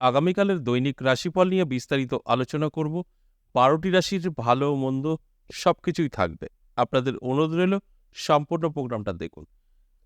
আগামীকালের দৈনিক রাশিফল নিয়ে বিস্তারিত আলোচনা করব। বারোটি রাশির ভালো মন্দ সব কিছুই থাকবে। আপনাদের অনুরোধ রইল, সম্পূর্ণ প্রোগ্রামটা দেখুন।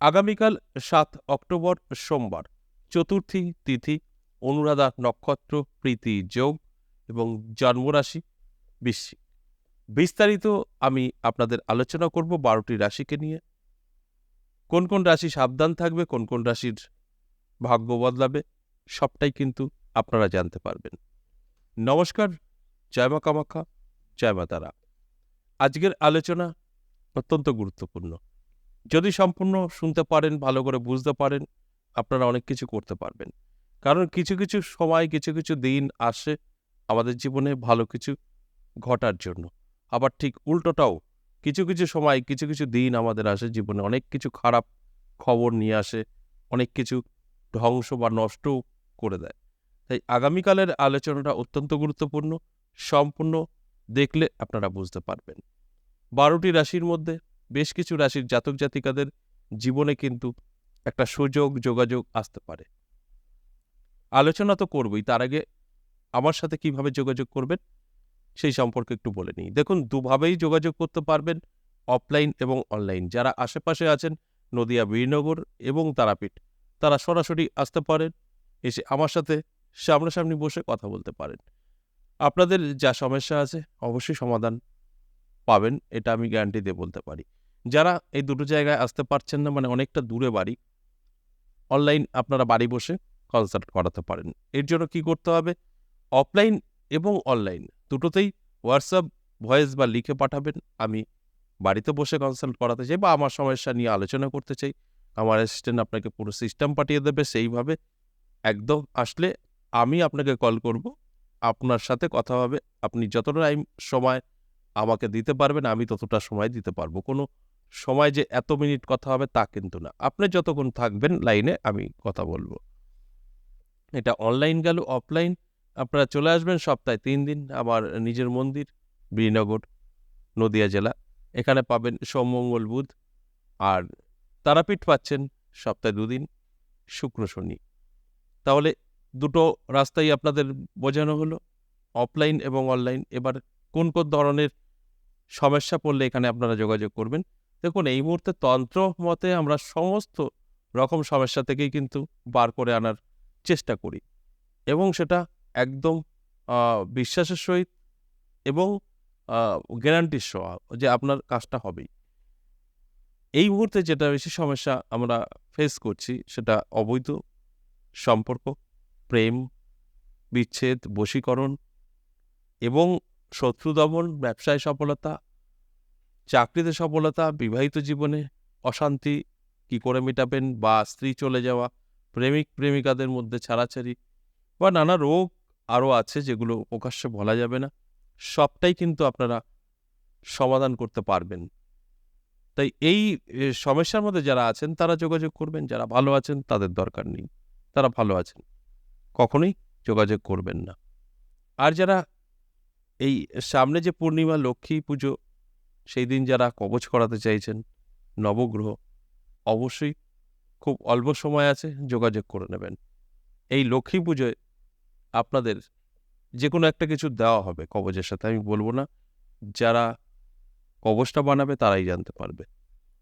আগামীকাল সাত অক্টোবর সোমবার, চতুর্থী তিথি, অনুরাধা নক্ষত্র, প্রীতি যোগ এবং জন্মরাশি বৃশ্চিক। বিস্তারিত আমি আপনাদের আলোচনা করব বারোটি রাশিকে নিয়ে। কোন কোন রাশি সাবধান থাকবে, কোন কোন রাশির ভাগ্য বদলাবে, সবটাই কিন্তু আপনারা জানতে পারবেন। নমস্কার, জয় মা কামাখ্যা, জয় মা তারা। আজকের আলোচনা অত্যন্ত গুরুত্বপূর্ণ। যদি সম্পূর্ণ শুনতে পারেন, ভালো করে বুঝতে পারেন, আপনারা অনেক কিছু করতে পারবেন। কারণ কিছু কিছু সময়, কিছু কিছু দিন আসে আমাদের জীবনে ভালো কিছু ঘটার জন্য। আবার ঠিক উল্টোটাও কিছু কিছু সময়, কিছু কিছু দিন আমাদের আসে জীবনে অনেক কিছু খারাপ খবর নিয়ে আসে, অনেক কিছু ধ্বংস বা নষ্টও করে দেয়। তাই আগামীকালের আলোচনাটা অত্যন্ত গুরুত্বপূর্ণ, সম্পূর্ণ দেখলে আপনারা বুঝতে পারবেন। বারোটি রাশির মধ্যে বেশ কিছু রাশির জাতক জাতিকাদের জীবনে কিন্তু একটা সুযোগ, যোগাযোগ আসতে পারে। আলোচনা তো করবই, তার আগে আমার সাথে কীভাবে যোগাযোগ করবেন সেই সম্পর্কে একটু বলে নিই। দেখুন, দুভাবেই যোগাযোগ করতে পারবেন অফলাইন এবং অনলাইন। যারা আশেপাশে আছেন, নদিয়া, বীরনগর এবং তারাপীঠ, তারা সরাসরি আসতে পারেন। এসে আমার সাথে সামনাসামনি বসে কথা বলতে পারেন। আপনাদের যা সমস্যা আছে অবশ্যই সমাধান পাবেন, এটা আমি গ্যারান্টি দিয়ে বলতে পারি। যারা এই দুটো জায়গায় আসতে পারছেন না মানে অনেকটা দূরে বাড়ি অনলাইন আপনারা বাড়ি বসে কনসাল্ট করাতে পারেন। এর জন্য কি করতে হবে? অফলাইন এবং অনলাইন দুটোতেই হোয়াটসঅ্যাপ ভয়েস বা লিখে পাঠাবেন। আমি বাড়িতে বসে কনসাল্ট করাতে চাই বা আমার সমস্যা নিয়ে আলোচনা করতে চাই। আমার অ্যাসিস্ট্যান্ট আপনাকে পুরো সিস্টেম পাঠিয়ে দেবে সেইভাবে। একদম আসলে আমি আপনাকে কল করব। আপনার সাথে কথা হবে। আপনি যতটা সময় আমাকে দিতে পারবেন, আমি ততটা সময় দিতে পারব। কোনো সময় যে এত মিনিট কথা হবে তা কিন্তু না। আপনি যতক্ষণ থাকবেন লাইনে আমি কথা বলব। এটা অনলাইন গেল অফলাইন আপনারা চলে আসবেন সপ্তাহে তিন দিন আমার নিজের মন্দির বীরনগর নদিয়া জেলা। এখানে পাবেন সোম, মঙ্গল, বুধ আর তারাপীঠ পাচ্ছেন সপ্তাহে দুদিন, শুক্র, শনি। তাহলে দুটো রাস্তাই আপনাদের বোঝানো হলো অফলাইন এবং অনলাইন এবার কোন কোন ধরনের সমস্যা পড়লে এখানে আপনারা যোগাযোগ করবেন। দেখুন, এই মুহূর্তে তন্ত্র মতে আমরা সমস্ত রকম সমস্যা থেকেই কিন্তু বার করে আনার চেষ্টা করি এবং সেটা একদম বিশ্বাসের সহিত এবং গ্যারান্টির সহ যে আপনার কাজটা হবেই। এই মুহূর্তে যেটা বেশি সমস্যা আমরা ফেস করছি সেটা অবৈধ সম্পর্ক। প্রেম, বিচ্ছেদ, বশীকরণ এবং শত্রু দমন ব্যবসায় সফলতা, চাকরিতে সফলতা, বিবাহিত জীবনে অশান্তি, কি করে মেটাবেন বা স্ত্রী চলে যাওয়া, প্রেমিক, প্রেমিকাদের মধ্যে ছাড়াছাড়ি বা নানা রোগ আরও আছে যেগুলো প্রকাশ্যে বলা যাবে না, সবটাই কিন্তু আপনারা সমাধান করতে পারবেন। তাই এই সমস্যার মধ্যে যারা আছেন তারা যোগাযোগ করবেন, যারা ভালো আছেন তাদের দরকার নেই, তারা ভালো আছেন। কখনোই যোগাযোগ করবেন না। আর যারা এই সামনে যে পূর্ণিমা, লক্ষ্মী পুজো, সেই দিন যারা কবচ করাতে চাইছেন, নবগ্রহ, অবশ্যই খুব অল্প সময় আছে যোগাযোগ করে নেবেন। এই লক্ষ্মী পুজোয় আপনাদের যে কোনো একটা কিছু দেওয়া হবে কবচের সাথে, আমি বলব না, যারা কবচটা বানাবে তারাই জানতে পারবে।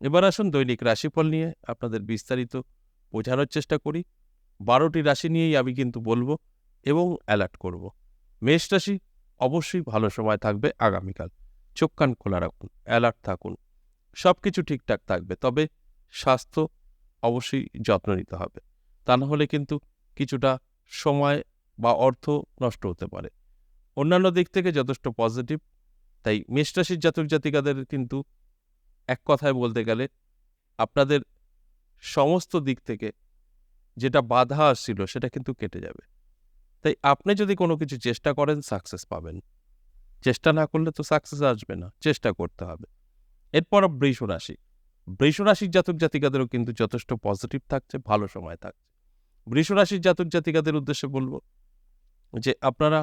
এবার আসুন দৈনিক রাশিফল নিয়ে আপনাদের বিস্তারিত বোঝানোর চেষ্টা করি। বারোটি রাশি নিয়েই আমি কিন্তু বলব এবং অ্যালার্ট করব। মেষ রাশি অবশ্যই ভালো সময় থাকবে আগামীকাল। চোখ কান খোলা রাখুন অ্যালার্ট থাকুন সব কিছু ঠিকঠাক থাকবে, তবে স্বাস্থ্য অবশ্যই যত্ন নিতে হবে। তা না হলে কিন্তু কিছুটা সময় বা অর্থ নষ্ট হতে পারে। অন্যান্য দিক থেকে যথেষ্ট পজিটিভ তাই মেষ রাশির জাতক জাতিকাদের কিন্তু এক কথায় বলতে গেলে আপনাদের সমস্ত দিক থেকে যেটা বাধা আসছিল সেটা কিন্তু কেটে যাবে। তাই আপনি যদি কোনো কিছু চেষ্টা করেন সাকসেস পাবেন। চেষ্টা না করলে তো সাকসেস আসবে না, চেষ্টা করতে হবে। এরপর বৃষ রাশি। বৃষ রাশির জাতক জাতিকাদেরও কিন্তু যথেষ্ট পজিটিভ থাকছে, ভালো সময় থাকছে। বৃষ রাশির জাতক জাতিকাদের উদ্দেশ্যে বলব যে, আপনারা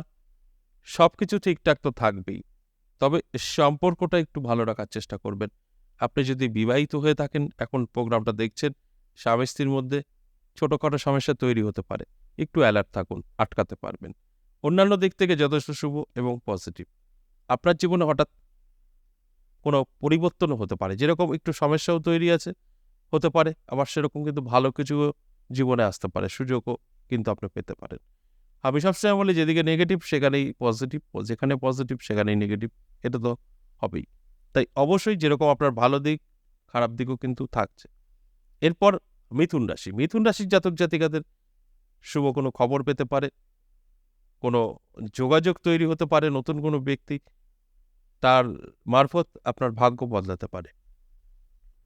সব কিছু ঠিকঠাক তো থাকবেই, তবে সম্পর্কটা একটু ভালো রাখার চেষ্টা করবেন। আপনি যদি বিবাহিত হয়ে থাকেন, এখন প্রোগ্রামটা দেখছেন স্বামী স্ত্রীর মধ্যে ছোটোখাটো সমস্যা তৈরি হতে পারে। একটু অ্যালার্ট থাকুন, আটকাতে পারবেন। অন্যান্য দিক থেকে যথেষ্ট শুভ এবং পজিটিভ আপনার জীবনে হঠাৎ কোনো পরিবর্তনও হতে পারে। যেরকম একটু সমস্যাও তৈরি আছে, হতে পারে। আবার সেরকম কিন্তু ভালো কিছু জীবনে আসতে পারে। সুযোগও কিন্তু আপনি পেতে পারেন। আমি সবসময় বলি, যেদিকে নেগেটিভ সেখানেই পজিটিভ যেখানে পজিটিভ সেখানেই নেগেটিভ এটা তো হবেই। তাই অবশ্যই যেরকম আপনার ভালো দিক, খারাপ দিকও কিন্তু থাকছে। এরপর মিথুন রাশি। মিথুন রাশির জাতক জাতিকাদের শুভ কোনো খবর পেতে পারে? কোনো যোগাযোগ তৈরি হতে পারে? নতুন কোনো ব্যক্তি তার মারফত আপনার ভাগ্য বদলাতে পারে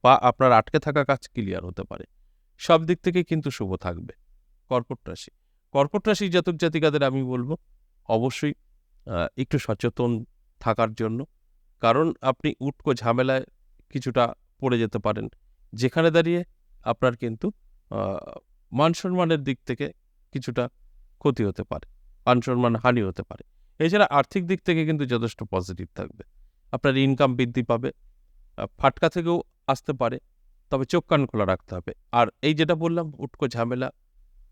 বা আপনার আটকে থাকা কাজ ক্লিয়ার হতে পারে। সব দিক থেকে কিন্তু শুভ থাকবে কর্কট রাশি। কর্কট রাশি জাতক জাতিকাদের আমি বলব, অবশ্যই একটু সচেতন থাকার জন্য। কারণ আপনি উটকো ঝামেলায় কিছুটা পড়ে যেতে পারেন। যেখানে দাঁড়িয়ে আপনার কিন্তু মান সম্মানের দিক থেকে কিছুটা ক্ষতি হতে পারে মান সম্মান হানি হতে পারে। এছাড়া আর্থিক দিক থেকে কিন্তু যথেষ্ট পজিটিভ থাকবে। আপনার ইনকাম বৃদ্ধি পাবে ফাটকা থেকেও আসতে পারে, তবে চোখ কান খোলা রাখতে হবে। আর এই যেটা বললাম, উটকো ঝামেলা,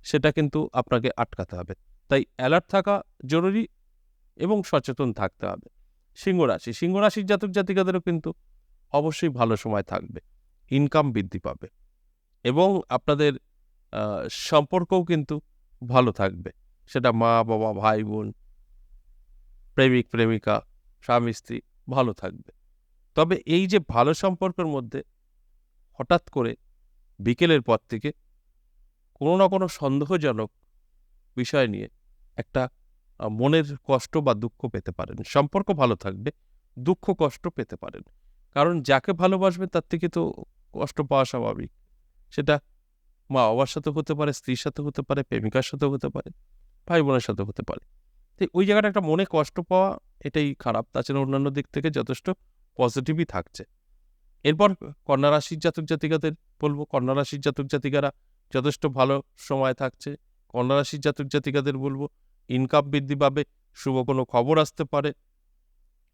সেটা কিন্তু আপনাকে আটকাতে হবে। তাই অ্যালার্ট থাকা জরুরি এবং সচেতন থাকতে হবে। সিংহ রাশি, সিংহ জাতক জাতিকাদেরও কিন্তু অবশ্যই ভালো সময় থাকবে। ইনকাম বৃদ্ধি পাবে। এবং আপনাদের সম্পর্কও কিন্তু ভালো থাকবে। সেটা মা, বাবা, ভাই, বোন, প্রেমিক, প্রেমিকা, স্বামী, স্ত্রী ভালো থাকবে। তবে এই যে ভালো সম্পর্কের মধ্যে হঠাৎ করে বিকেলের পর থেকে কোনো না কোনো সন্দেহজনক বিষয় নিয়ে একটা মনের কষ্ট বা দুঃখ পেতে পারেন। সম্পর্ক ভালো থাকবে, দুঃখ কষ্ট পেতে পারেন। কারণ যাকে ভালোবাসবেন তার থেকে তো কষ্ট পাওয়া স্বাভাবিক। সেটা মা বাবার সাথে হতে পারে, স্ত্রীর সাথে হতে পারে, প্রেমিকার সাথে হতে পারে ভাই বোনের সাথে হতে পারে। তো ওই জায়গাটা একটা মনে কষ্ট পাওয়া এটাই খারাপ। তাছাড়া অন্যান্য দিক থেকে যথেষ্ট পজিটিভই থাকছে। এরপর কন্যা রাশির জাতক জাতিকাদের বলব। কন্যা রাশির জাতক জাতিকারা যথেষ্ট ভালো সময় থাকছে। কন্যা রাশির জাতক জাতিকাদের বলব ইনকাম বৃদ্ধি পাবে, শুভ কোনো খবর আসতে পারে,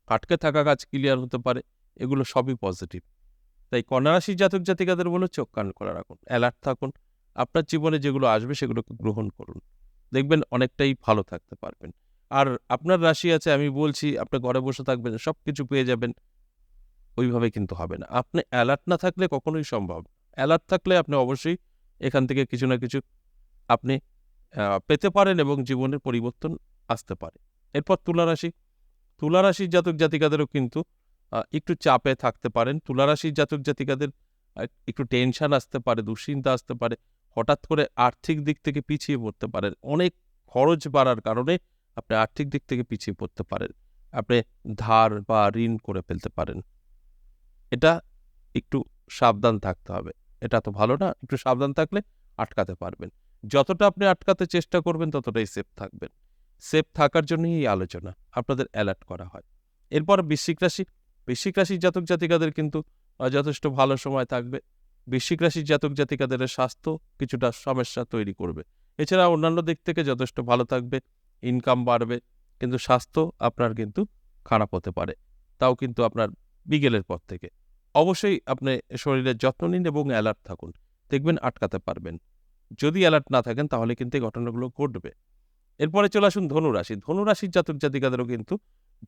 আটকে থাকা কাজ ক্লিয়ার হতে পারে, এগুলো সবই পজিটিভ তাই কন্যা রাশির জাতক জাতিকাদের বলো চোখ কান করে রাখুন অ্যালার্ট থাকুন। আপনার জীবনে যেগুলো আসবে সেগুলোকে গ্রহণ করুন। দেখবেন অনেকটাই ভালো থাকতে পারবেন। আর আপনার রাশি আছে, আমি বলছি, আপনি ঘরে বসে থাকবেন সব কিছু পেয়ে যাবেন। ওইভাবে কিন্তু হবে না। আপনি অ্যালার্ট না থাকলে কখনোই সম্ভব অ্যালার্ট থাকলে আপনি অবশ্যই এখান থেকে কিছু না কিছু আপনি পেতে পারেন এবং জীবনের পরিবর্তন আসতে পারে। এরপর তুলা রাশি। তুলা রাশির জাতক জাতিকাদেরও কিন্তু একটু চাপে থাকতে পারেন। তুলা রাশির জাতক জাতিকাদের একটু টেনশন আসতে পারে, দুশ্চিন্তা আসতে পারে, হঠাৎ করে আর্থিক দিক থেকে পিছিয়ে পড়তে পারেন। অনেক খরচ বাড়ার কারণে আপনি আর্থিক দিক থেকে পিছিয়ে পড়তে পারেন। আপনি ধার বা ঋণ করে ফেলতে পারেন। এটা একটু সাবধান থাকতে হবে। এটা তো ভালো না, একটু সাবধান থাকলে আটকাতে পারবেন। যতটা আপনি আটকাতে চেষ্টা করবেন, ততটাই সেফ থাকবেন। সেফ থাকার জন্যই এই আলোচনা, আপনাদের অ্যালার্ট করা হয়। এরপর বৃশ্চিক রাশি বৃশ্চিক রাশির জাতক জাতিকাদের কিন্তু যথেষ্ট ভালো সময় থাকবে। বৃশ্চিক রাশির জাতক জাতিকাদের স্বাস্থ্য কিছুটা সমস্যা তৈরি করবে। এছাড়া অন্যান্য দিক থেকে যথেষ্ট ভালো থাকবে ইনকাম বাড়বে, কিন্তু স্বাস্থ্য আপনার কিন্তু খারাপ হতে পারে। তাও কিন্তু আপনার বিকেলের পর থেকে। অবশ্যই আপনি শরীরের যত্ন নিন এবং অ্যালার্ট থাকুন। দেখবেন আটকাতে পারবেন। যদি অ্যালার্ট না থাকেন, তাহলে কিন্তু এই ঘটনাগুলো ঘটবে। এরপরে চলে আসুন ধনুরাশি ধনুরাশির জাতক জাতিকাদেরও কিন্তু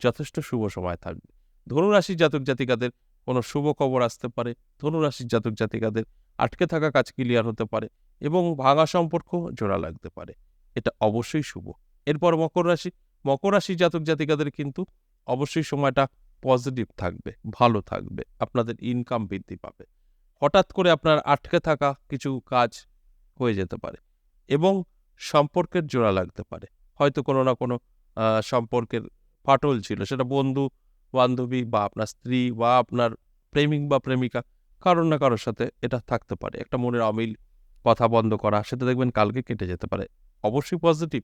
যথেষ্ট শুভ সময় থাকবে। ধনুরাশির জাতক জাতিকাদের কোনো শুভ খবর আসতে পারে, ধনুরাশির জাতক জাতিকাদের আটকে থাকা কাজ ক্লিয়ার হতে পারে এবং ভাঙা সম্পর্ক জোড়া লাগতে পারে। এটা অবশ্যই শুভ। এরপর মকর রাশি, মকর রাশির জাতক জাতিকাদের কিন্তু অবশ্যই সময়টা পজিটিভ থাকবে, ভালো থাকবে, আপনাদের ইনকাম বৃদ্ধি পাবে। হঠাৎ করে আপনার আটকে থাকা কিছু কাজ হয়ে যেতে পারে এবং সম্পর্কের জোড়া লাগতে পারে। হয়তো কোনো না কোনো সম্পর্কের ফাটল ছিল, সেটা বন্ধু বান্ধবী বা আপনার স্ত্রী বা আপনার প্রেমিক বা প্রেমিকা, কারোর না কারোর সাথে এটা থাকতে পারে। একটা মনের অমিল কথা বন্ধ করা, সেটা দেখবেন কালকে কেটে যেতে পারে। অবশ্যই পজিটিভ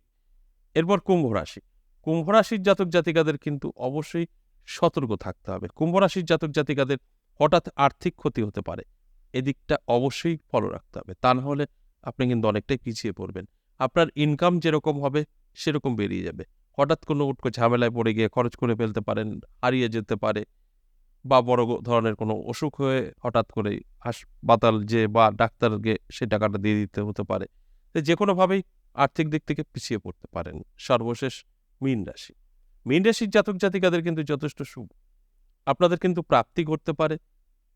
এরপর কুম্ভ রাশি। কুম্ভ রাশির জাতক জাতিকাদের কিন্তু অবশ্যই সতর্ক থাকতে হবে। কুম্ভ রাশির জাতক জাতিকাদের হঠাৎ আর্থিক ক্ষতি হতে পারে। এদিকটা অবশ্যই ফলো রাখতে হবে। তা না হলে আপনি কিন্তু অনেকটাই পিছিয়ে পড়বেন। আপনার ইনকাম যেরকম হবে, সেরকম বেরিয়ে যাবে। হঠাৎ কোনো উটকো ঝামেলায় পড়ে গিয়ে খরচ করে ফেলতে পারেন, হারিয়ে যেতে পারে বা বড় ধরনের কোনো অসুখ হয়ে হঠাৎ করে হাসপাতাল যে বা ডাক্তারকে সে টাকাটা দিয়ে দিতে হতে পারে। যে কোনোভাবেই আর্থিক দিক থেকে পিছিয়ে পড়তে পারেন। সর্বশেষ মীন রাশি। মীন রাশির জাতক জাতিকাদের কিন্তু যথেষ্ট শুভ। আপনাদের কিন্তু প্রাপ্তি করতে পারে,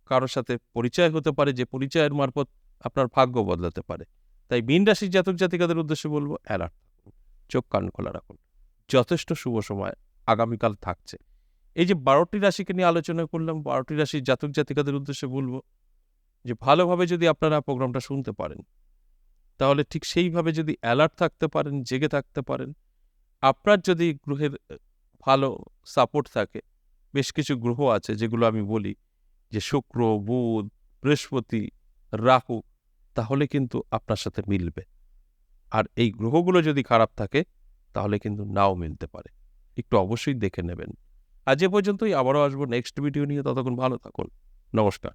কারোর সাথে পরিচয় হতে পারে, যে পরিচয়ের মারফত আপনার ভাগ্য বদলাতে পারে। তাই মীন রাশির জাতক জাতিকাদের উদ্দেশ্যে বলব, অ্যালার্ট চোখ কান খোলা রাখুন। যথেষ্ট শুভ সময় আগামীকাল থাকছে। এই যে বারোটি রাশিকে নিয়ে আলোচনা করলাম, বারোটি রাশির জাতক জাতিকাদের উদ্দেশ্যে বলব যে ভালোভাবে যদি আপনারা প্রোগ্রামটা শুনতে পারেন, তাহলে ঠিক সেইভাবে যদি অ্যালার্ট থাকতে পারেন, জেগে থাকতে পারেন, আপনার যদি গ্রহের ভালো সাপোর্ট থাকে, বেশ কিছু গ্রহ আছে যেগুলো আমি বলি যে শুক্র, বুধ, বৃহস্পতি, রাহু, তাহলে কিন্তু আপনার সাথে মিলবে। আর এই গ্রহগুলো যদি খারাপ থাকে তাহলে কিন্তু নাও মিলতে পারে। একটু অবশ্যই দেখে নেবেন। আজ এ পর্যন্তই। আবারও আসব নেক্সট ভিডিও নিয়ে। ততক্ষণ ভালো থাকুন। নমস্কার।